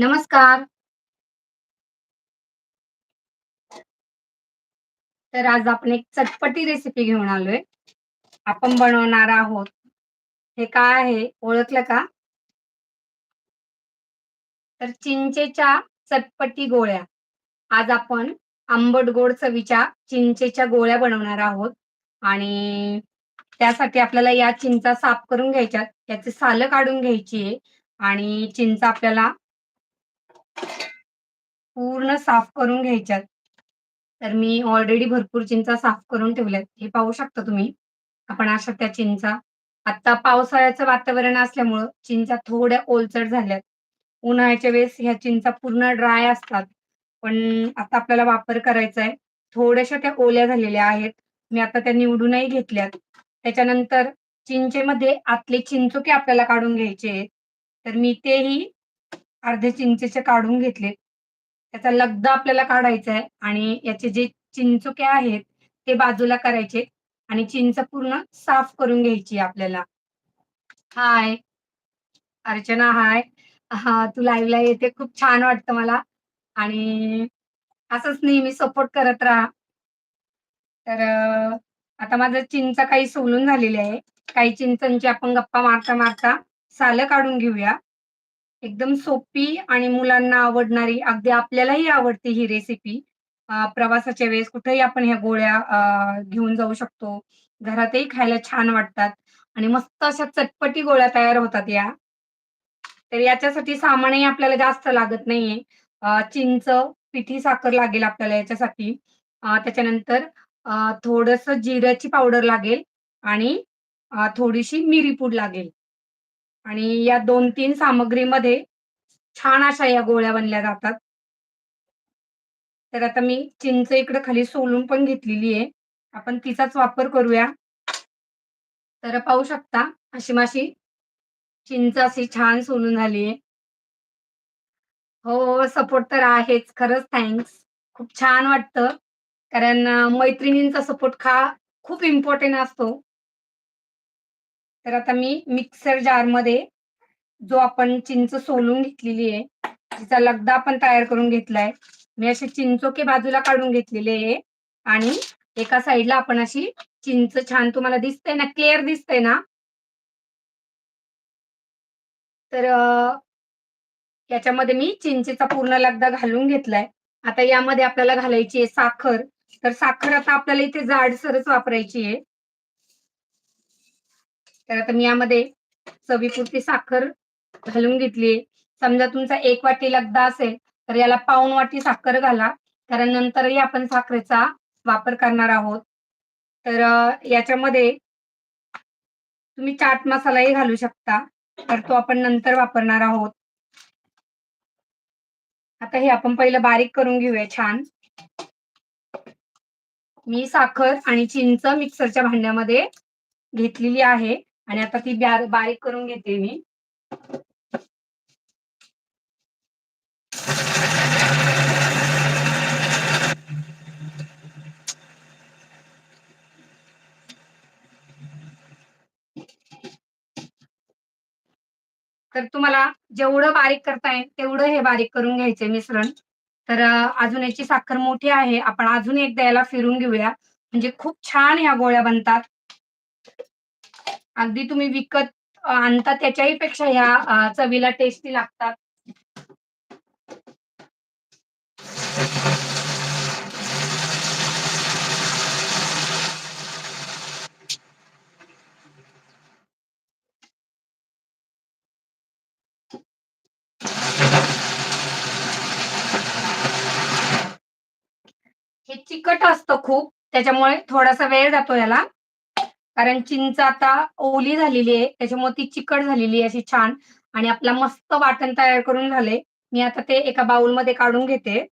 नमस्कार. तर आज आपण एक चटपटी रेसिपी घेऊन आलोय. आपण बनवणार आहोत. हे काय आहे ओळखलं का? तर चिंचेच्या चटपटी गोळ्या. आज आपण आंबट गोड चवीच्या चिंचेच्या गोळ्या बनवणार आहोत आणि त्यासाठी आपल्याला या चिंचा साफ करून घ्यायच्यात. याची सालं काढून घ्यायची आहे आणि चिंचा आपल्याला पूर्ण साफ करून घ्यायच्यात. तर मी ऑलरेडी भरपूर चिंचा साफ करून ठेवल्यात. हे पाहू शकता तुम्ही. आपण अशा त्या चिंचा आता पावसाळ्याचं वातावरण असल्यामुळं चिंचा थोड्या ओलचट झाल्यात. उन्हाळ्याच्या वेळेस ह्या चिंचा पूर्ण ड्राय असतात. पण आता आपल्याला वापर करायचा आहे. थोड्याशा त्या ओल्या झालेल्या आहेत. मी आता त्या निवडूनही घेतल्यात. त्याच्यानंतर चिंचेमध्ये आतले चिंचुके आपल्याला काढून घ्यायचे आहेत. तर मी तेही अर्धे चिंचेचे काढून घेतलेत. त्याचा लगदा आपल्याला काढायचा आहे आणि याचे जे चिंचुके आहेत ते बाजूला करायचे आणि चिंच पूर्ण साफ करून घ्यायची आपल्याला. हाय. अर्चना हाय. हा तू लाईव्हला येते खूप छान वाटतं मला आणि असंच नेहमी सपोर्ट करत राहा. तर आता माझं चिंच काही सोलून झालेली आहे. काही चिंचांची आपण गप्पा मारता-मारता सालं काढून घेऊया. एकदम सोपी आणि मुलांना आवडणारी, अगदी आपल्यालाही आवडते ही रेसिपी. प्रवासाच्या वेळेस कुठेही आपण ह्या गोळ्या घेऊन जाऊ शकतो. घरातही खायला छान वाटतात आणि मस्त अशा चटपटी गोळ्या तयार होतात या. तर याच्यासाठी सामानही आपल्याला जास्त लागत नाहीये. चिंच, पिठी साखर लागेल आपल्याला याच्यासाठी. त्याच्यानंतर थोडस जिऱ्याची पावडर लागेल आणि थोडीशी मिरी पूड लागेल. आणि या 2-3 सामग्रीमध्ये छान अशा या गोळ्या बनल्या जातात. तर आता मी चिंच इकडे खाली सोलून पण घेतलेली आहे. आपण तिचाच वापर करूया. तर पाहू शकता अशी माशी चिंच अशी छान सोलून झाली आहे. हो, हो. सपोर्ट तर आहेच. खरंच थँक्स. खूप छान वाटतं. कारण मैत्रिणींचा सपोर्ट हा खूप इम्पॉर्टंट असतो. तर आता मी मिक्सर जारमध्ये जो आपण चिंच सोलून घेतलेली आहे, तिचा लगदा आपण तयार करून घेतलाय. मी असे चिंचोके बाजूला काढून घेतलेले आहे आणि एका साईडला आपण अशी चिंच छान तुम्हाला दिसतंय ना, क्लिअर दिसतंय ना? तर याच्यामध्ये मी चिंचेचा पूर्ण लगदा घालून घेतलाय. आता यामध्ये आपल्याला घालायची आहे साखर. तर साखर आता आपल्याला इथे जाडसरच वापरायची आहे. तर आता मी यामध्ये चवीपुरती साखर घालून घेतली समजा तुमचा एक वाटी लगदा असेल, तर याला पाऊण वाटी साखर घाला. कारण नंतरही आपण साखरेचा वापर करणार आहोत. तर याच्यामध्ये तुम्ही चाट मसालाही घालू शकता. तर तो आपण नंतर वापरणार आहोत. आता हे आपण पहिलं बारीक करून घेऊया छान. मी साखर आणि चिंच मिक्सरच्या भांड्यामध्ये घेतलेली आहे आणि आता ती बारीक करून घेते मी. तर तुम्हाला जेवढं बारीक करता येईल तेवढं हे बारीक करून घ्यायचंय मिश्रण. तर अजून याची साखर मोठी आहे. आपण अजून एकदा याला फिरून घेऊया. म्हणजे खूप छान ह्या गोळ्या बनतात. अगदी तुम्ही विकत आणता त्याच्याही पेक्षा ह्या चवीला टेस्टी लागतात. हे चिकट असतं खूप, त्याच्यामुळे थोडासा वेळ जातो याला. कारण चिंच आता ओली झालेली आहे, त्याच्यामुळे ती चिकट झालेली आहे अशी छान आणि आपला मस्त वाटण तयार करून झाले मी आता ते एका बाउलमध्ये काढून घेते.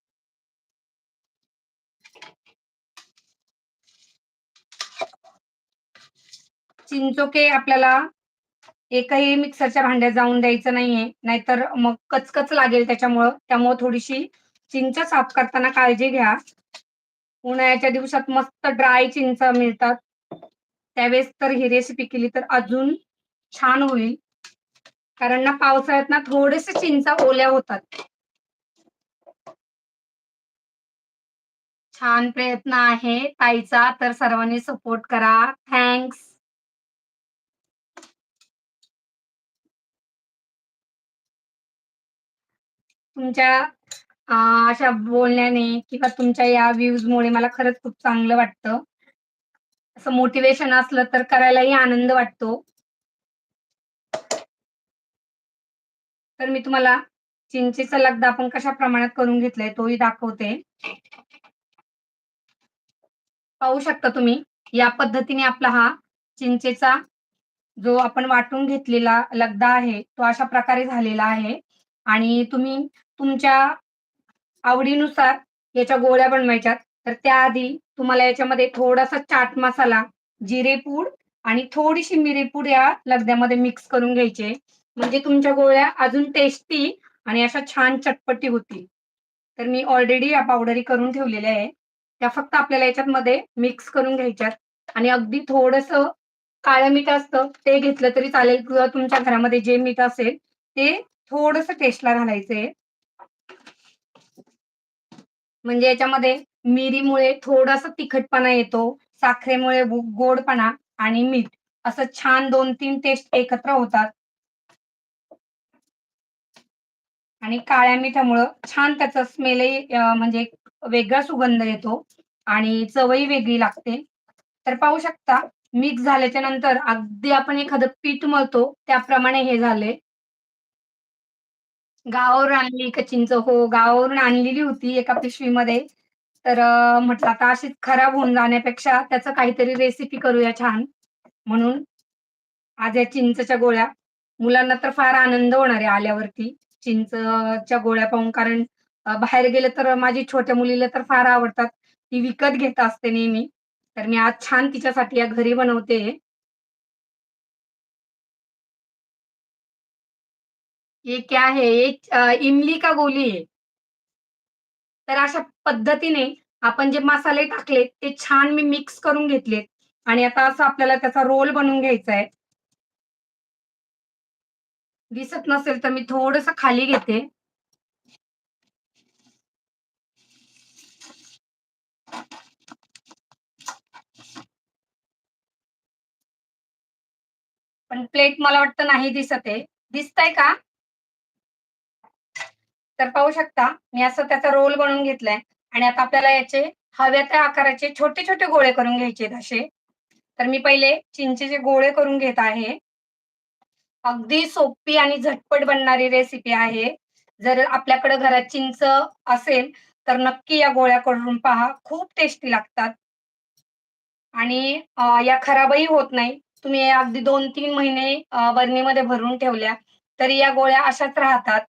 चिंचोके आपल्याला एकही मिक्सरच्या भांड्यात जाऊन द्यायचं नाहीये. नाहीतर मग कचकच लागेल त्याच्यामुळं. त्यामुळं थोडीशी चिंच साफ करताना काळजी घ्या. उन्हाळ्याच्या दिवसात मस्त ड्राय चिंच मिळतात. त्यावेळेस तर ही रेसिपी केली तर अजून छान होईल. कारण ना पावसाळ्यात ना थोडेसे चिंचा ओल्या होतात. छान प्रयत्न आहे ताईचा तर सर्वांनी सपोर्ट करा. थँक्स तुमच्या अशा बोलण्याने किंवा तुमच्या या व्ह्यूज मुळे मला खरंच खूप चांगलं वाटतं. असं मोटिवेशन असलं तर करायलाही आनंद वाटतो. तर मी तुम्हाला चिंचेचा लगदा आपण कशा प्रमाणात करून घेतलाय तोही दाखवते. पाहू शकता तुम्ही, या पद्धतीने आपला हा चिंचेचा जो आपण वाटून घेतलेला लगदा आहे, तो अशा प्रकारे झालेला आहे आणि तुम्ही तुमच्या आवडीनुसार याच्या गोळ्या बनवायच्यात. तर त्याआधी तुम्हाला याच्यामध्ये थोडासा चाट मसाला, जिरेपूड आणि थोडीशी मिरेपूड या लगद्यामध्ये मिक्स करून घ्यायचे. म्हणजे तुमच्या गोळ्या अजून टेस्टी आणि अशा छान चटपटी होतील. तर मी ऑलरेडी या पावडरी करून ठेवलेल्या आहे. त्या फक्त आपल्याला याच्यात मध्ये मिक्स करून घ्यायच्यात आणि अगदी थोडस काळं मीठ असतं ते घेतलं तरी चालेल किंवा तुमच्या घरामध्ये जे मीठ असेल ते थोडस टेस्टला घालायचंय. म्हणजे याच्यामध्ये मिरीमुळे थोडासा तिखटपणा येतो, साखरेमुळे गोडपणा आणि मीठ असं छान 2-3 टेस्ट एकत्र होतात. आणि काळ्या मिठामुळं छान त्याचा स्मेलही म्हणजे वेगळा सुगंध येतो आणि चवही वेगळी लागते. तर पाहू शकता मिक्स झाल्याच्यानंतर अगदी आपण एखादं पीठ मळतो त्याप्रमाणे हे झाले गावावरून आणली का चिंच? हो, गावावरून आणलेली होती एका पिशवीमध्ये. तर म्हटलं आता अशीच खराब होऊन जाण्यापेक्षा त्याचं काहीतरी रेसिपी करूया छान. म्हणून आज या चिंचच्या गोळ्या मुलांना तर फार आनंद होणार आहे आल्यावरती चिंचच्या गोळ्या पाहून. कारण बाहेर गेलं तर माझी छोट्या मुलीला तर फार आवडतात. ती विकत घेत असते नेहमी. तर मी आज छान तिच्यासाठी या घरी बनवते. ये क्या है? ये इमली का गोली है. तर अशा पद्धतीने आपण जे मसाले टाकलेत, ते छान मी मिक्स करून घेतलेत आणि आता असं आपल्याला त्याचा रोल बनवून घ्यायचा आहे. दिसत नसेल तर मी थोडस खाली घेते. पण प्लेट मला वाटतं नाही दिसत आहे. दिसतंय का? तर पाहू शकता, मी असं त्याचा रोल बनवून घेतलाय आणि आता आपल्याला याचे हव्या त्या आकाराचे छोटे-छोटे गोळे करून घ्यायचे आहेत असे. तर मी पहिले चिंचेचे गोळे करून घेत आहे. अगदी सोपी आणि झटपट बनणारी रेसिपी आहे. जर आपल्याकडे घरात चिंच असेल, तर नक्की या गोळ्या करून पहा. खूप टेस्टी लागतात. आणि या खराबही होत नाही. तुम्ही अगदी 2-3 महिने बरणीमध्ये भरून ठेवल्या, तरी या गोळ्या अशाच राहतात.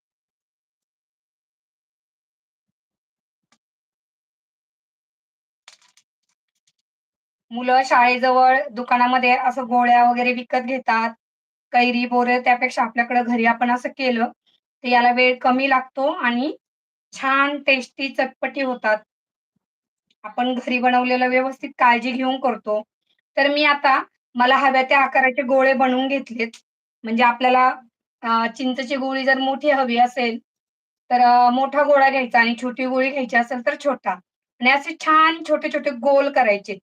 मुलं शाळेजवळ दुकानामध्ये असं गोळ्या वगैरे विकत घेतात. कैरी, बोरे त्यापेक्षा आपल्याकडे घरी आपण असं केलं, तर याला वेळ कमी लागतो आणि छान टेस्टी चटपटी होतात. आपण घरी बनवलेलं व्यवस्थित काळजी घेऊन करतो. तर मी आता मला हव्या त्या आकाराचे गोळे बनवून घेतलेत. म्हणजे आपल्याला चिंचची गोळी जर मोठी हवी असेल, तर मोठा गोळा घ्यायचा आणि छोटी गोळी घ्यायची असेल तर छोटा आणि असे छान छोटे-छोटे गोल करायचे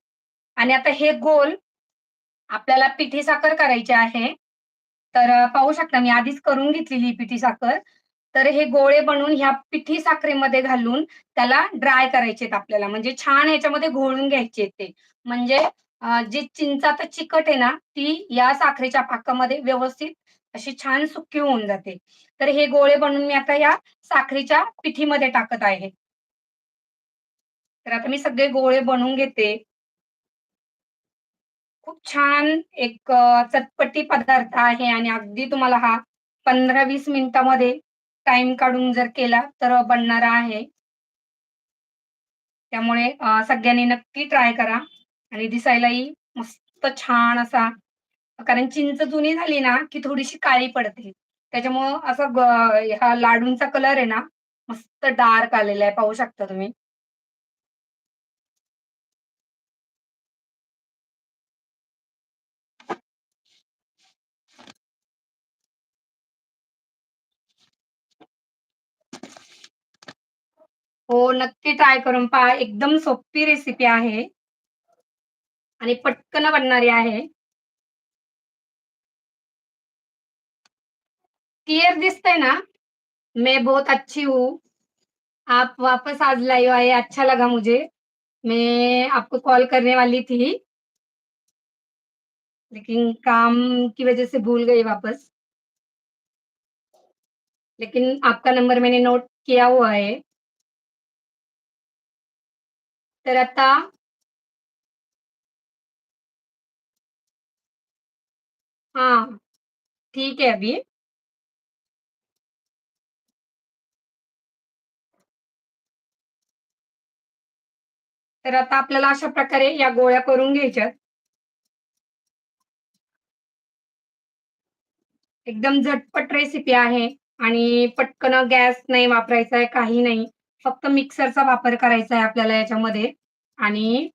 आणि आता हे गोल आपल्याला पिठी साखर करायची आहे. तर पाहू शकता मी आधीच करून घेतलेली पिठी साखर. तर हे गोळे बनवून ह्या पिठी साखरेमध्ये घालून त्याला ड्राय करायचे आपल्याला. म्हणजे छान याच्यामध्ये घोळून घ्यायचे ते. म्हणजे जी चिंच आता चिकट आहे ना, ती या साखरेच्या पाकामध्ये व्यवस्थित अशी छान सुकी होऊन जाते. तर हे गोळे बनवून मी आता या साखरेच्या पिठीमध्ये टाकत आहे. तर आता मी सगळे गोळे बनवून घेते. खूप छान एक चटपटी पदार्थ आहे आणि अगदी तुम्हाला हा 15-20 मिनिटामध्ये टाइम काढून जर केला तर बनणारा आहे. त्यामुळे सगळ्यांनी नक्की ट्राय करा आणि दिसायलाही मस्त छान असा कारण चिंच जुनी झाली ना, की थोडीशी काळी पडते. त्याच्यामुळं असं हा लाडूंचा कलर आहे ना, मस्त डार्क आलेला आहे. पाहू शकता तुम्ही. हो, नक्की ट्राय पहा. एकदम सोपी रेसिपी. आणि पटकन बनणारी आहे. क्लियर दिसतंय ना? मैं बहुत अच्छी हूँ. आप वापस आज लाइव आए, अच्छा लगा मुझे. मैं आपको कॉल करने वाली थी. लेकिन काम की वजह से भूल गई वापस. लेकिन आपका नंबर मैंने नोट किया हुआ है. तर आता हा ठीक आहे अभी. तर आता आपल्याला अशा प्रकारे या गोळ्या करून घ्यायच्यात. एकदम झटपट रेसिपी आहे आणि पटकन गॅस नाही वापरायचा आहे, काही नाही. फक्त मिक्सरचा वापर करायचा आहे आपल्याला याच्यामध्ये आणि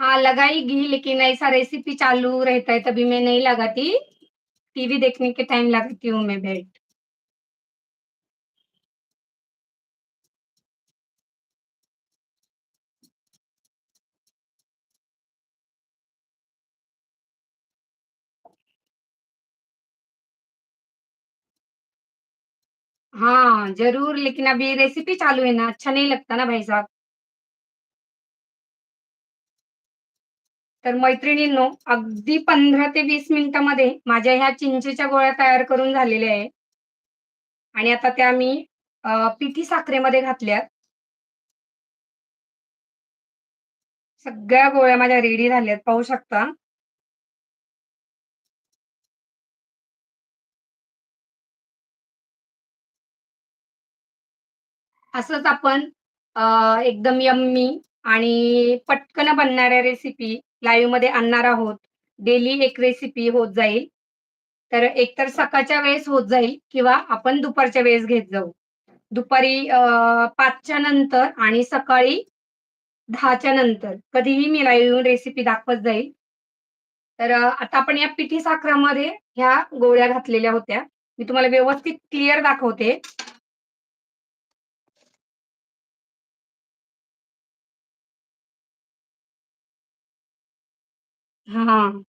हाँ, लगाई घी लेकिन ऐसा रेसिपी चालू रहता है तभी मैं नहीं लगाती. टीवी देखने के टाइम लगाती हूँ मैं बेल्ट. हाँ, ज़रूर लेकिन अभी रेसिपी चालू है ना, अच्छा नहीं लगता ना भाई साहब. तर मैत्रिणींनो, अगदी 15 ते 20 मिनिटामध्ये माझ्या ह्या चिंचेच्या गोळ्या तयार करून झालेल्या आहे. आणि आता त्या मी अ, पिठी साखरेमध्ये घातल्यात. सगळ्या गोळ्या माझ्या रेडी झाल्यात पाहू शकता. असंच आपण एकदम यम्मी आणि पटकन बनणाऱ्या रेसिपी लाईव्हमध्ये आणणार आहोत. डेली एक रेसिपी होत जाईल. तर एकतर सकाळच्या वेळेस होत जाईल किंवा आपण दुपारच्या वेळेस घेत जाऊ. दुपारी पाचच्या नंतर आणि सकाळी 10च्या नंतर कधीही मी लाईव्ह रेसिपी दाखवत जाईल. तर आता आपण या पिठी साखरामध्ये ह्या गोळ्या घातलेल्या होत्या. मी तुम्हाला व्यवस्थित क्लिअर दाखवते. हां.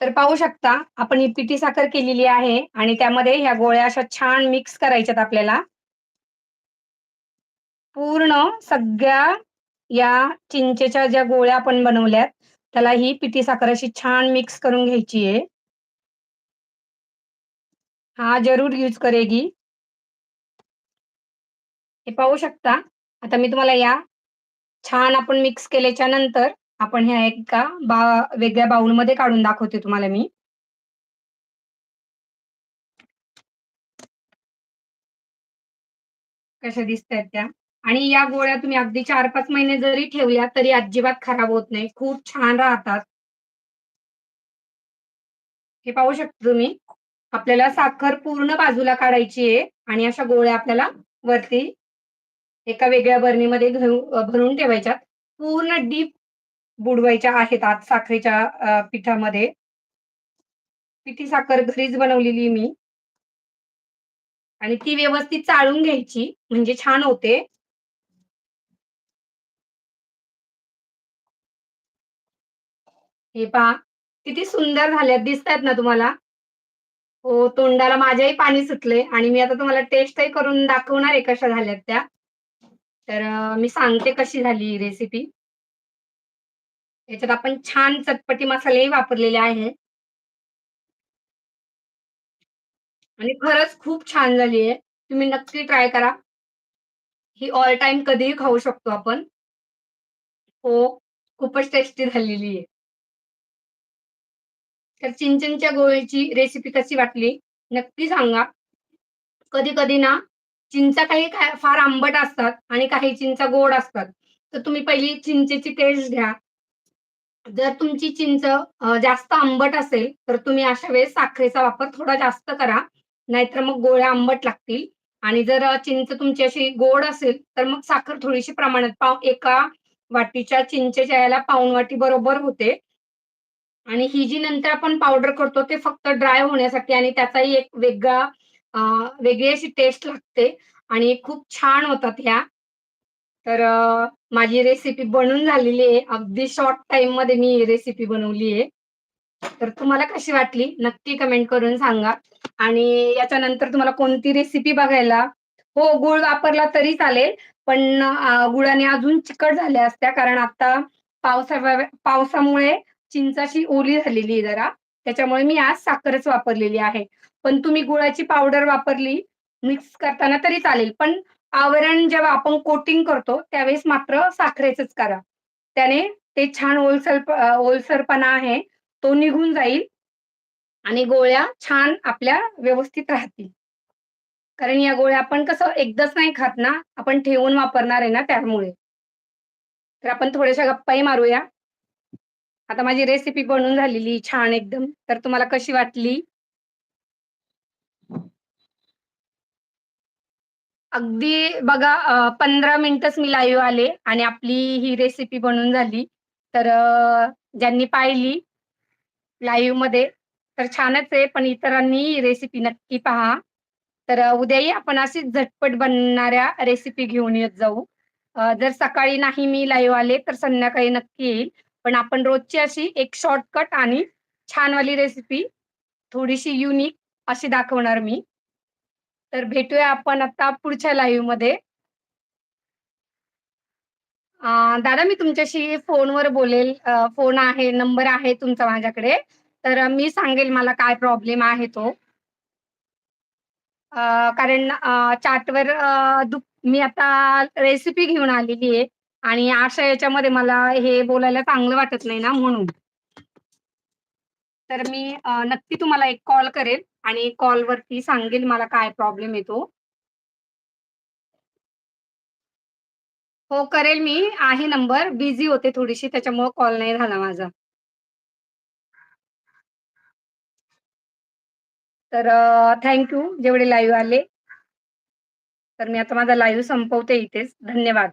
तर पाहू शकता आपण ही पिठी साखर केलेली आहे आणि त्यामध्ये ह्या गोळ्या अशा छान मिक्स करायच्यात आपल्याला. पूर्ण सगळ्या या चिंचेच्या ज्या गोळ्या आपण बनवल्यात, त्याला ही पिठी साखर अशी छान मिक्स करून घ्यायची आहे. हाँ, ज़रूर यूज़ करेगी. हे पाहू शकता. आता मी तुम्हाला या छान आपण मिक्स केल्याच्यानंतर आपण ह्या एका बा वेगळ्या बाउलमध्ये काढून दाखवते तुम्हाला मी. कशा दिसतायत त्या आणि या गोळ्या तुम्ही अगदी 4-5 महिने जरी ठेवल्या तरी अजिबात खराब होत नाही. खूप छान राहतात. हे पाहू शकता तुम्ही. आपल्याला साखर पूर्ण बाजूला काढायची आहे आणि अशा गोळ्या आपल्याला वरती एका वेगळ्या बरणीमध्ये घेऊ भरून ठेवायच्यात. पूर्ण डीप बुडवायच्या आहेत आत साखरेच्या पिठामध्ये. पिठी साखर घरीच बनवलेली मी. आणि ती व्यवस्थित चाळून घ्यायची म्हणजे छान होते. हे पहा, किती सुंदर झाल्यात दिसतायत ना तुम्हाला? हो, तोंडाला माझ्याही पाणी सुटले आणि मी आता तुम्हाला टेस्टही करून दाखवणार आहे कशा झाल्यात त्या. तर मी सांगते कशी झाली रेसिपी. याच्यात आपण छान चटपटी मसालेही वापरलेले आहेत. आणि खरंच खूप छान झाली आहे. तुम्ही नक्की ट्राय करा. ही ऑल टाईम कधीही खाऊ शकतो आपण. हो, खूपच टेस्टी झालेली आहे. तर चिंचनच्या गोळीची रेसिपी कशी वाटली नक्की सांगा. कधी-कधी ना, चिंचा काही फार आंबट असतात आणि काही चिंचा गोड असतात. तर तुम्ही पहिली चिंचेची टेस्ट घ्या. जर तुमची चिंच जास्त आंबट असेल, तर तुम्ही अशा वेळेस साखरेचा वापर थोडा जास्त करा. नाहीतर मग गोळ्या आंबट लागतील आणि जर चिंच तुमची अशी गोड असेल, तर मग साखर थोडीशी प्रमाणात पाव एका वाटीच्या चिंचेच्या ह्याला पाऊन वाटी बरोबर होते. आणि ही जी नंतर आपण पावडर करतो ते फक्त ड्राय होण्यासाठी आणि त्याचाही एक वेगळा वेगळी अशी टेस्ट लागते आणि खूप छान होतात ह्या. तर माझी रेसिपी बनून झालेली आहे. अगदी शॉर्ट टाइममध्ये मी रेसिपी बनवली आहे. तर तुम्हाला कशी वाटली? नक्की कमेंट करून सांगा. आणि याच्यानंतर तुम्हाला कोणती रेसिपी बघायला हो, गुळ वापरला तरी चालेल, पण गुळाने अजून चिकट झाल्या असत्या कारण आता पावसा पावसामुळे चिंचाशी ओली झालेली आहे जरा. त्याच्यामुळे मी आज साखरच वापरलेली आहे. पण तुम्ही गुळाची पावडर वापरली मिक्स करताना तरी चालेल. पण आवरण जेव्हा आपण कोटिंग करतो, त्यावेळेस मात्र साखरेचंच करा. त्याने ते छान ओलसर ओलसरपणा आहे, तो निघून जाईल आणि गोळ्या छान आपल्या व्यवस्थित राहतील. कारण या गोळ्या आपण कसं एकदाच नाही खात ना, आपण ठेवून वापरणार आहे ना त्यामुळे. तर आपण थोड्याशा गप्पाही मारूया. आता माझी रेसिपी बनून झालेली छान एकदम. तर तुम्हाला कशी वाटली? अगदी बघा पंधरा मिनिटच मी लाईव्ह आले आणि आपली ही रेसिपी बनून झाली. तर ज्यांनी पाहिली लाईव्हमध्ये तर छानच आहे, पण इतरांनी रेसिपी नक्की पहा. तर उद्याही आपण अशीच झटपट बनणाऱ्या रेसिपी घेऊन येत जाऊ. जर सकाळी नाही मी लाईव्ह आले, तर संध्याकाळी नक्की येईल. पण आपण रोजची अशी एक शॉर्टकट आणि छानवाली रेसिपी थोडीशी युनिक अशी दाखवणार मी. तर भेटूया आपण आता पुढच्या लाईव्हमध्ये दादा मी तुमच्याशी फोनवर बोलेल. फोन आहे, नंबर आहे तुमचा माझ्याकडे. तर मी सांगेल मला काय प्रॉब्लेम आहे तो. कारण चाटवर चॅटवर मी आता रेसिपी घेऊन आलेली आहे आणि अशा याच्यामध्ये मला हे बोलायला चांगलं वाटत नाही ना म्हणून. तर मी नक्की तुम्हाला एक कॉल करेल आणि कॉलवरती सांगेल मला काय प्रॉब्लेम येतो हो, करेल मी. आहे नंबर. बिझी होते थोडीशी त्याच्यामुळे कॉल नाही झाला माझा. तर थँक्यू थँक यू जेवढे लाईव्ह आले. तर मी आता माझा लाईव्ह संपवते इथेच. धन्यवाद.